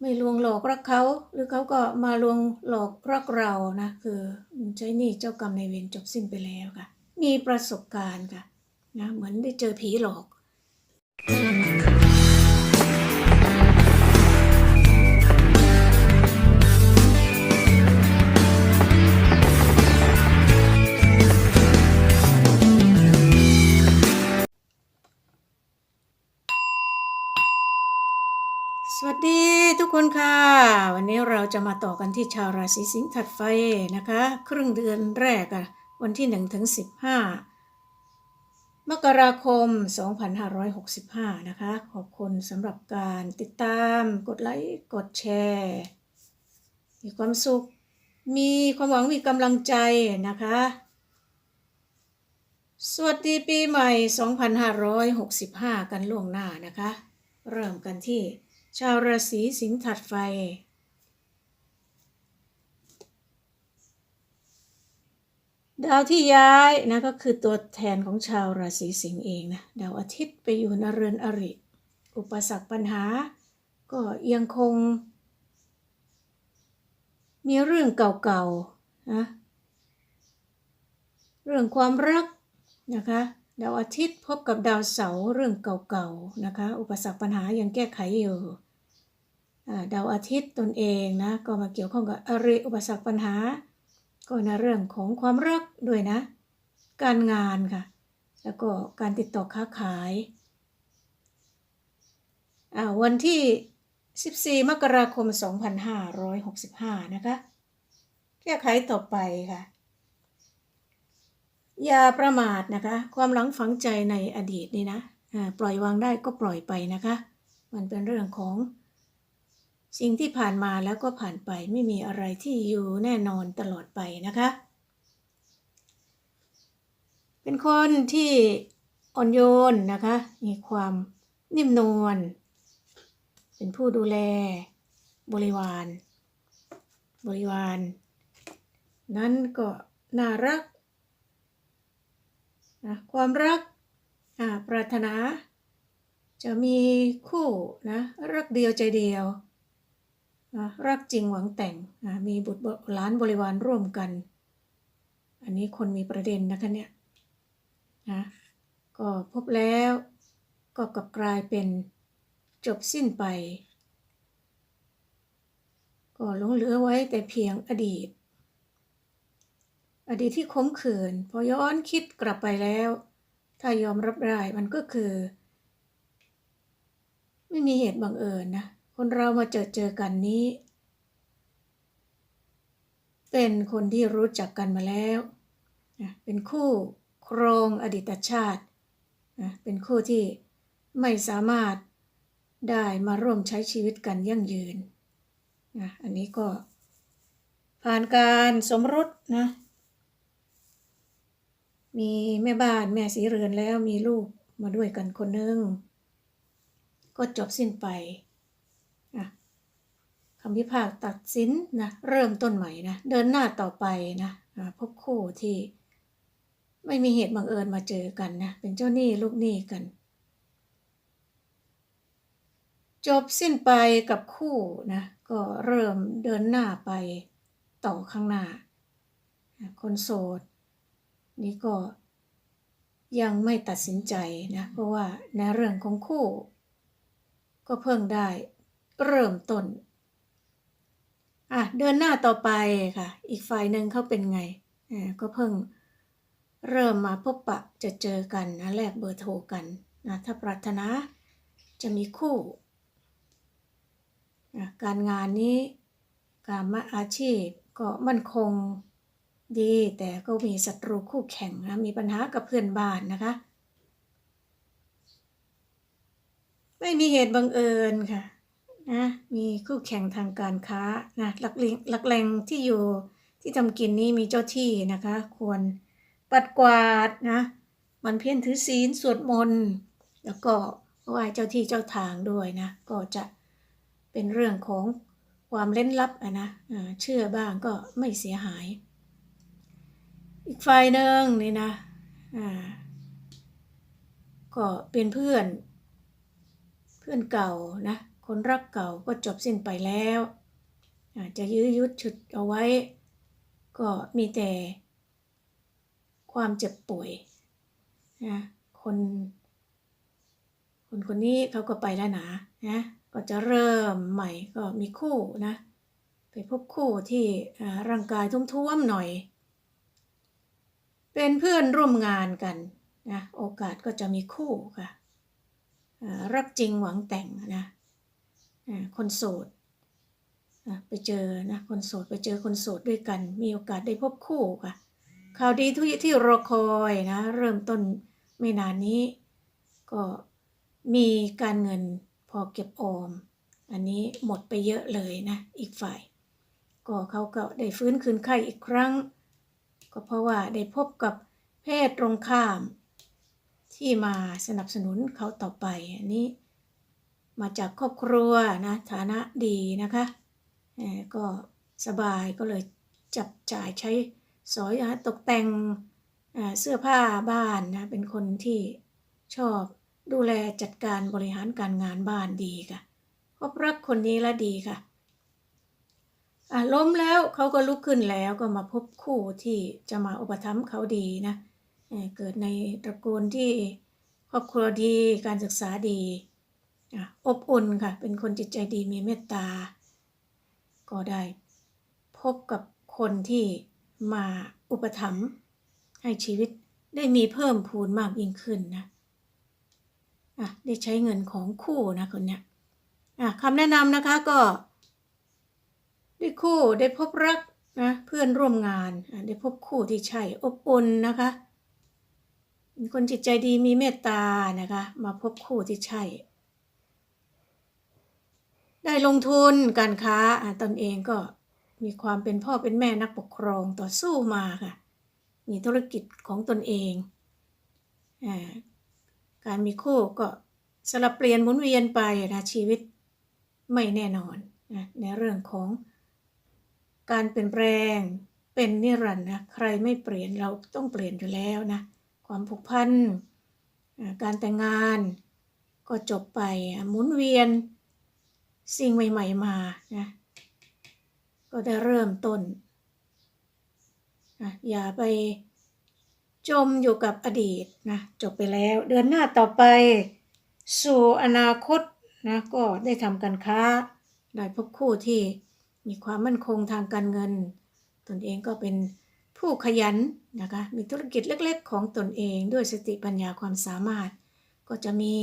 ไม่ลวงหลอกรักเขา หรือเขาก็มาลวงหลอกรักเรานะ คือใช้หนี้เจ้ากรรมในเวรจบสิ้นไปแล้วค่ะ มีประสบการณ์ค่ะนะเหมือนได้เจอผีหลอก สวัสดีทุกคนค่ะ วันนี้เราจะมาต่อกันที่ชาวราศีสิงห์ถัดไฟนะคะ ครึ่งเดือนแรกอะวันที่1ถึง15 มกราคม 2565 นะคะ ขอบคุณสำหรับการติดตามกดไลค์กดแชร์มีความสุข มีความหวังมีกำลังใจนะคะ สวัสดีปีใหม่ 2565 กันล่วงหน้านะคะ เริ่มกันที่ ชาวราศีสิงห์ถัดไฟดาวที่ย้ายนะก็คือตัวแทนของชาวราศีสิงห์เองนะดาวอาทิตย์ไปอยู่ในเรือนอริ อุปสรรคปัญหา ก็ยังคง มีเรื่องเก่าๆนะเรื่องความรักนะคะดาวอาทิตย์พบกับดาวเสาร์เรื่องเก่าๆนะคะ อุปสรรคปัญหายังแก้ไขอยู่ ดาวอาทิตย์ตนเองนะ ก็มาเกี่ยวข้องกับอริอุปสรรคปัญหา ก็ในเรื่องของความรักด้วยนะ การงานค่ะ แล้วก็การติดต่อค้าขายอ่าวันที่ 14 มกราคม 2565 นะคะ แก้ไขต่อไปค่ะ อย่าประมาทนะคะ ความหลังฝังใจในอดีตนี่นะ ปล่อยวางได้ก็ปล่อยไปนะคะ มันเป็นเรื่องของ สิ่งที่ผ่านมาแล้วก็ผ่านไปไม่มีอะไรที่อยู่แน่นอนตลอดไปนะคะ เป็นคนที่อ่อนโยนนะคะ มีความนิ่มนวล เป็นผู้ดูแลบริวาร บริวาร นั้นก็น่ารักนะความรักอ่าปรารถนา จะมีคู่นะรักเดียวใจเดียว รักจริงหวังแต่งมีบุตรหลานบริวารร่วมกัน อันนี้คนมีประเด็นนะคะเนี่ยนะก็พบแล้วก็กลับกลายเป็นจบสิ้นไป ก็หลงเหลือไว้แต่เพียงอดีต อดีตที่ขมขื่นพอย้อนคิดกลับไปแล้ว ถ้ายอมรับได้มันก็คือ ไม่มีเหตุบังเอิญนะ คนเรามาเจอเจอกันนี้ เป็นคนที่รู้จักกันมาแล้ว เป็นคู่ครองอดีตชาติ เป็นคู่ที่ไม่สามารถได้มาร่วมใช้ชีวิตกันยั่งยืนนะอันนี้ก็ผ่านการสมรสนะ มีแม่บ้านแม่สีเรือนแล้วมีลูกมาด้วยกันคนหนึ่งก็จบสิ้นไป คำพิพากษาตัดสินนะเริ่มต้นใหม่นะเดินหน้าต่อไปนะพบคู่ที่ไม่มีเหตุบังเอิญมาเจอกันนะเป็นเจ้าหนี้ลูกหนี้กัน จบสิ้นไปกับคู่นะก็เริ่มเดินหน้าไปต่อข้างหน้า คนโสด นี่ก็ยังไม่ตัดสินใจนะเพราะว่าในเรื่องของคู่ ก็เพิ่งได้เริ่มต้น อะเดินหน้าต่อไปค่ะ อีกฝ่ายหนึ่งเขาเป็นไงอ่าก็เพิ่งเริ่มมาพบปะจะเจอกันนะแลกเบอร์โทรกันนะถ้าปรารถนาจะมีคู่นะการงานนี้การมาอาชีพก็มั่นคงดีแต่ก็มีศัตรูคู่แข่งนะมีปัญหากับเพื่อนบ้านนะคะ ไม่มีเหตุบังเอิญค่ะ นะมีคู่แข่งทางการค้านะหลักแหล่งหลักแหล่งที่อยู่ที่ทำกินนี้มีเจ้าที่นะคะ ควรปัดกวาดนะมันเพี้ยรถือศีลสวดมนต์แล้วก็ไหว้เจ้าที่เจ้าทางด้วยนะ ก็จะเป็นเรื่องของความเล่นลับอะนะเชื่อบ้างก็ไม่เสียหาย อีกฝ่ายหนึ่งนี่นะก็เป็นเพื่อน เพื่อนเก่านะ คนรักเก่าก็จบสิ้นไปแล้ว อาจจะยื้อยุดฉุดเอาไว้ ก็มีแต่ ความเจ็บป่วยนะคน คนคนนี้เขาก็ไปแล้วนะนะก็จะเริ่มใหม่ก็มีคู่นะไปพบคู่ที่ร่างกายทุ่มๆหน่อย เป็นเพื่อนร่วมงานกันนะโอกาสก็จะมีคู่ค่ะรักจริงหวังแต่งนะ คนโสดไปเจอนะคนโสดไปเจอคนโสดด้วยกัน มีโอกาสได้พบคู่ค่ะ ข่าวดีทุกที่รอคอยนะเริ่มต้นไม่นานนี้ ก็มีการเงินพอเก็บออม อันนี้หมดไปเยอะเลยนะอีกฝ่าย ก็เขาก็ได้ฟื้นคืนไข้อีกครั้ง ก็เพราะว่าได้พบกับเพศตรงข้าม ที่มาสนับสนุนเขาต่อไปอันนี้ มาจากครอบครัวนะฐานะดีนะคะเอ่อก็สบายก็เลยจับจ่ายใช้สอยตกแต่งเสื้อผ้าบ้านนะเป็นคนที่ชอบดูแลจัดการบริหารการงานบ้านดีค่ะพบรักคนนี้ละดีค่ะล้มแล้วเขาก็ลุกขึ้นแล้วก็มาพบคู่ที่จะมาอุปถัมภ์เขาดีนะเเกิดในตระกูลที่ครอบครัวดีการศึกษาดี อบอุ่นค่ะ เป็นคนจิตใจดีมีเมตตา ก็ได้ พบกับคนที่มาอุปถัมภ์ให้ชีวิตได้มีเพิ่มพูนมากยิ่งขึ้นนะอะได้ใช้เงินของคู่นะคนเนี้ยอะคำแนะนำนะคะก็ได้คู่ได้พบรักนะเพื่อนร่วมงานได้พบคู่ที่ใช่อบอุ่นนะคะเป็นคนจิตใจดีมีเมตตานะคะ มาพบคู่ที่ใช่ ได้ลงทุนการค้าตนเองก็มีความเป็นพ่อเป็นแม่นักปกครองต่อสู้มาค่ะ มีธุรกิจของตนเองอการมีคู่ก็สลับเปลี่ยนหมุนเวียนไปนะชีวิตไม่แน่นอนนะในเรื่องของการเปลี่ยนแปลงเป็นนิรันดร์นะใครไม่เปลี่ยนเราต้องเปลี่ยนอยู่แล้วนะความผูกพันการแต่งงานก็จบไปหมุนเวียน สิ่งใหม่ ๆ มานะก็ได้เริ่มต้นนะอย่าไปจมอยู่กับอดีตนะจบไปแล้วเดือนหน้าต่อไป สู่อนาคตนะก็ได้ทำการค้า ได้พบคู่ที่มีความมั่นคงทางการเงิน ตนเองก็เป็นผู้ขยันนะคะมีธุรกิจเล็กๆ ของตนเองด้วยสติปัญญาความสามารถ ก็จะมี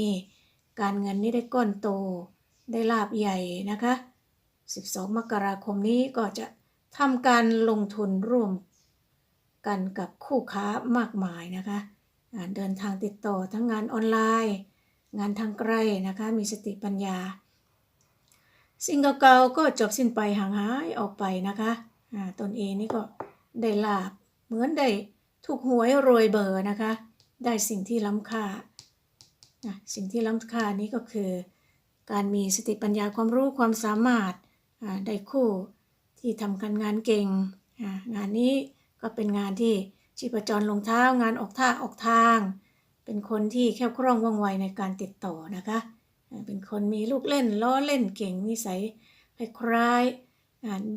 การเงินนี้ได้ก้อนโต ได้ลาบใหญ่นะคะ 12 มกราคมนี้ก็จะทำการลงทุนร่วมกันกับคู่ค้ามากมายนะคะเดินทางติดต่อทั้งงานออนไลน์ งานทางไกลนะคะ มีสติปัญญา สิ่งเก่าๆก็จบสิ้นไปห่างหายออกไปนะคะตนเองนี่ก็ได้ลาบเหมือนได้ถูกหวยรวยเบอร์นะคะ ได้สิ่งที่ล้ำค่า สิ่งที่ล้ำค่านี้ก็คือ การมีสติปัญญาความรู้ความสามารถได้คู่ที่ทำการงานเก่ง งานนี้ก็เป็นงานที่ชีพจรลงเท้างานออกท่าออกทาง เป็นคนที่แค่คล่องว่องไวในการติดต่อนะคะเป็นคนมีลูกเล่นล้อเล่นเก่งนิสัยคล้าย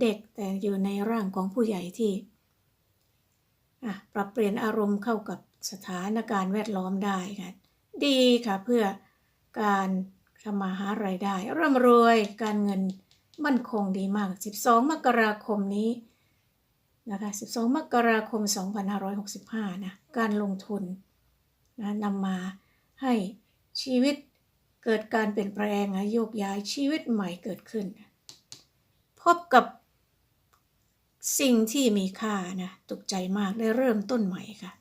เด็กแต่อยู่ในร่างของผู้ใหญ่ที่ปรับเปลี่ยนอารมณ์เข้ากับสถานการณ์แวดล้อมได้ค่ะดีค่ะเพื่อการ ทำมาหารายได้ ร่ำรวยการเงินมั่นคงดีมาก 12 มกราคมนี้นะคะ 12 มกราคม 2565 นะ การลงทุนนะนำมาให้ชีวิตเกิดการเปลี่ยนแปลงนะโยกย้ายชีวิตใหม่เกิดขึ้น พบกับสิ่งที่มีค่านะตกใจมากได้เริ่มต้นใหม่ค่ะ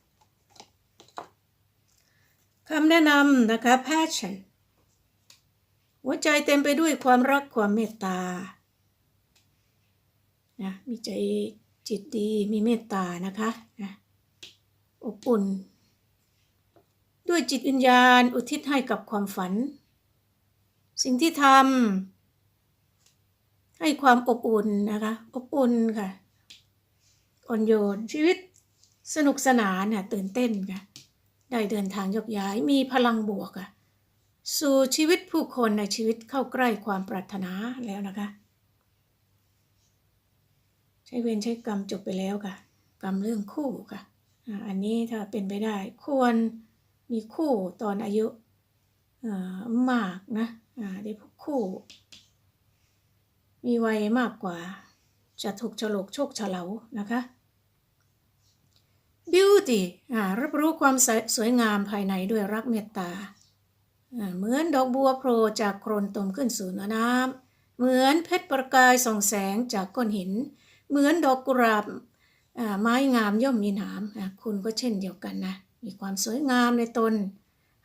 คำแนะนำนะคะ passion หัวใจเต็มไปด้วยความรักความเมตตานะมีใจจิตดีมีเมตตานะคะนะอบอุ่น ด้วยจิตวิญญาณอุทิศให้กับความฝัน สิ่งที่ทำให้ความอบอุ่นนะคะ อบอุ่นค่ะอ่อนโยนชีวิตสนุกสนานเนี่ยตื่นเต้นค่ะได้เดินทางยกย้ายมีพลังบวกอะ สู่ชีวิตผู้คนในชีวิตเข้าใกล้ความปรารถนาแล้วนะคะ ใช้เวรใช้กรรมจบไปแล้วค่ะ กรรมเรื่องคู่ค่ะ อันนี้ถ้าเป็นไปได้ควรมีคู่ตอนอายุมากนะได้พบคู่ มีวัยมากกว่า จะถูกฉลกโชคเฉลานะคะ beauty รับรู้ความสวยงามภายในด้วยรักเมตตา เหมือนดอกบัวโผล่จากโคลนตมขึ้นสู่เนื้อน้ำเหมือนเพชรประกายส่องแสงจากก้อนหิน เหมือนดอกกุหลาบไม้งามย่อมมีหนามคุณก็เช่นเดียวกันนะ มีความสวยงามในตน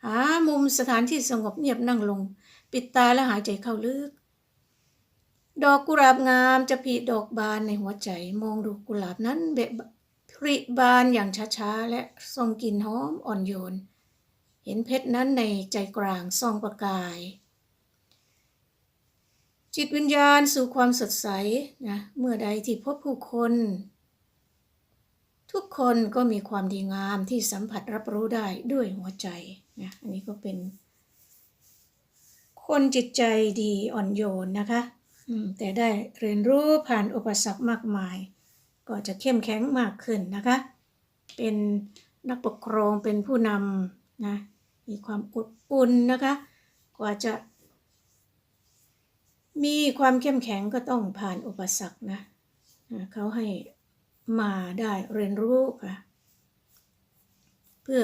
หามุมสถานที่สงบเงียบนั่งลง ปิดตาและหายใจเข้าลึก ดอกกุหลาบงามจะผลิดอกบานในหัวใจมองดูกุหลาบนั้นเบะผลิบานอย่างช้าๆ และทรงกลิ่นหอมอ่อนโยน เห็นเพชรนั้นในใจกลางส่องประกาย จิตวิญญาณสู่ความสดใสนะเมื่อใดที่พบผู้คน ทุกคนก็มีความดีงามที่สัมผัสรับรู้ได้ด้วยหัวใจนะอันนี้ก็เป็น คนจิตใจดีอ่อนโยนนะคะแต่ได้เรียนรู้ผ่านอุปสรรคมากมาย ก็จะเข้มแข็งมากขึ้นนะคะ เป็นนักปกครองเป็นผู้นำ นะมีความอดอุ่นนะคะ กว่าจะมีความเข้มแข็งก็ต้องผ่านอุปสรรคนะอ่าเขาให้มาได้เรียนรู้ค่ะ เพื่อ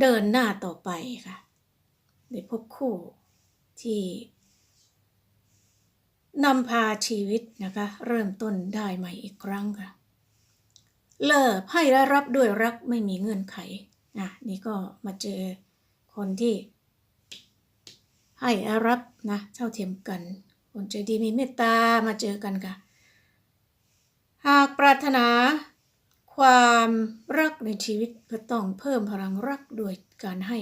เดินหน้าต่อไปค่ะได้พบคู่ที่นำพาชีวิตนะคะ เริ่มต้นได้ใหม่อีกครั้งค่ะ เลิกให้และรับด้วยรักไม่มีเงื่อนไข นะนี่ก็มาเจอคนที่ให้และรับนะเท่าเทียมกัน คนใจดีมีเมตตามาเจอกันค่ะ หากปรารถนาความรักในชีวิตก็ต้องเพิ่มพลังรักโดยการให้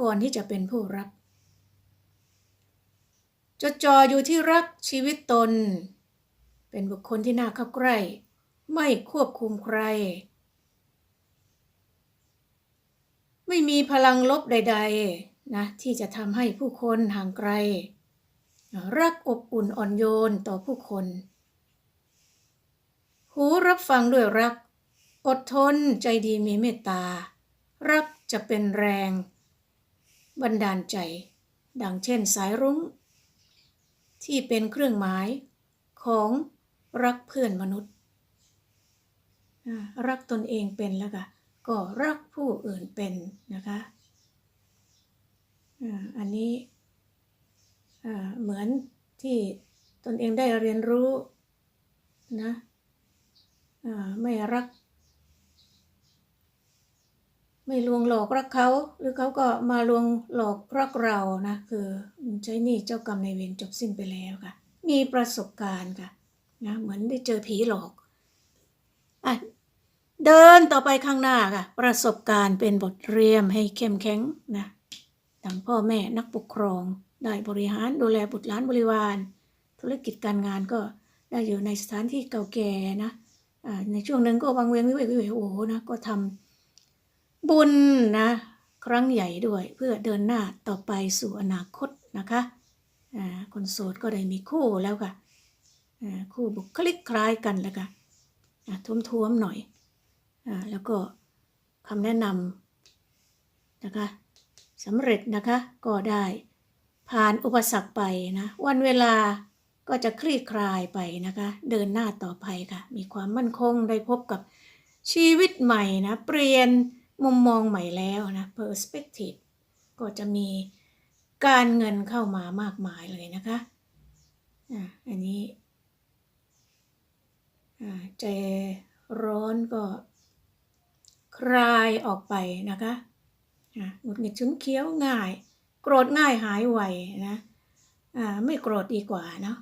ก่อนที่จะเป็นผู้รับจดจ่ออยู่ที่รักชีวิตตน เป็นบุคคลที่น่าเข้าใกล้ ไม่ควบคุมใคร ไม่มีพลังลบใด ๆ นะ ที่จะทำให้ผู้คนห่างไกล รักอบอุ่นอ่อนโยนต่อผู้คน หูรับฟังด้วยรัก อดทนใจดีมีเมตตา รักจะเป็นแรง บันดาลใจ ดังเช่นสายรุ้ง ที่เป็นเครื่องหมายของรักเพื่อนมนุษย์ รักตนเองเป็นแล้วก็ ก็รักผู้อื่นเป็นนะคะอ่าอันนี้อ่าเหมือนที่ตนเองได้เรียนรู้นะอ่าไม่รัก ไม่ลวงหลอกรักเขาหรือเขาก็มาลวงหลอกรักเรานะคือใช้หนี่เจ้ากรรมในเวรจบสิ้นไปแล้วค่ะ มีประสบการณ์ค่ะนะเหมือนได้เจอผีหลอกอะ เดินต่อไปข้างหน้าค่ะ ประสบการณ์เป็นบทเรียนให้เข้มแข็งนะทั้งพ่อแม่นักปกครอง ได้บริหารดูแลบุตรหลานบริวาร ธุรกิจการงานก็ได้อยู่ในสถานที่เก่าแก่นะในช่วงหนึ่งก็วังเวงวิเวกวิเวกโอ้โหนะก็ทำบุญนะครั้งใหญ่ด้วยเพื่อเดินหน้าต่อไปสู่อนาคตนะคะคนโสดก็ได้มีคู่แล้วค่ะคู่บุคลิกคล้ายกันแล้วค่ะอ่าท้วมๆหน่อย แล้วก็คำแนะนำนะคะสำเร็จนะคะก็ได้ผ่านอุปสรรคไปนะวันเวลาก็จะคลี่คลายไปนะคะ เดินหน้าต่อไปค่ะ มีความมั่นคงได้พบกับชีวิตใหม่นะ เปลี่ยนมุมมองใหม่แล้วนะ perspective ก็จะมีการเงินเข้ามามากมายเลยนะคะอะอันนี้อ่าใจร้อนก็ คลายออกไปนะคะอะหงุดหงิดฉุนเคี้ยวง่าย โกรธง่ายหายไวนะอ่าไม่โกรธดีกว่าเนาะ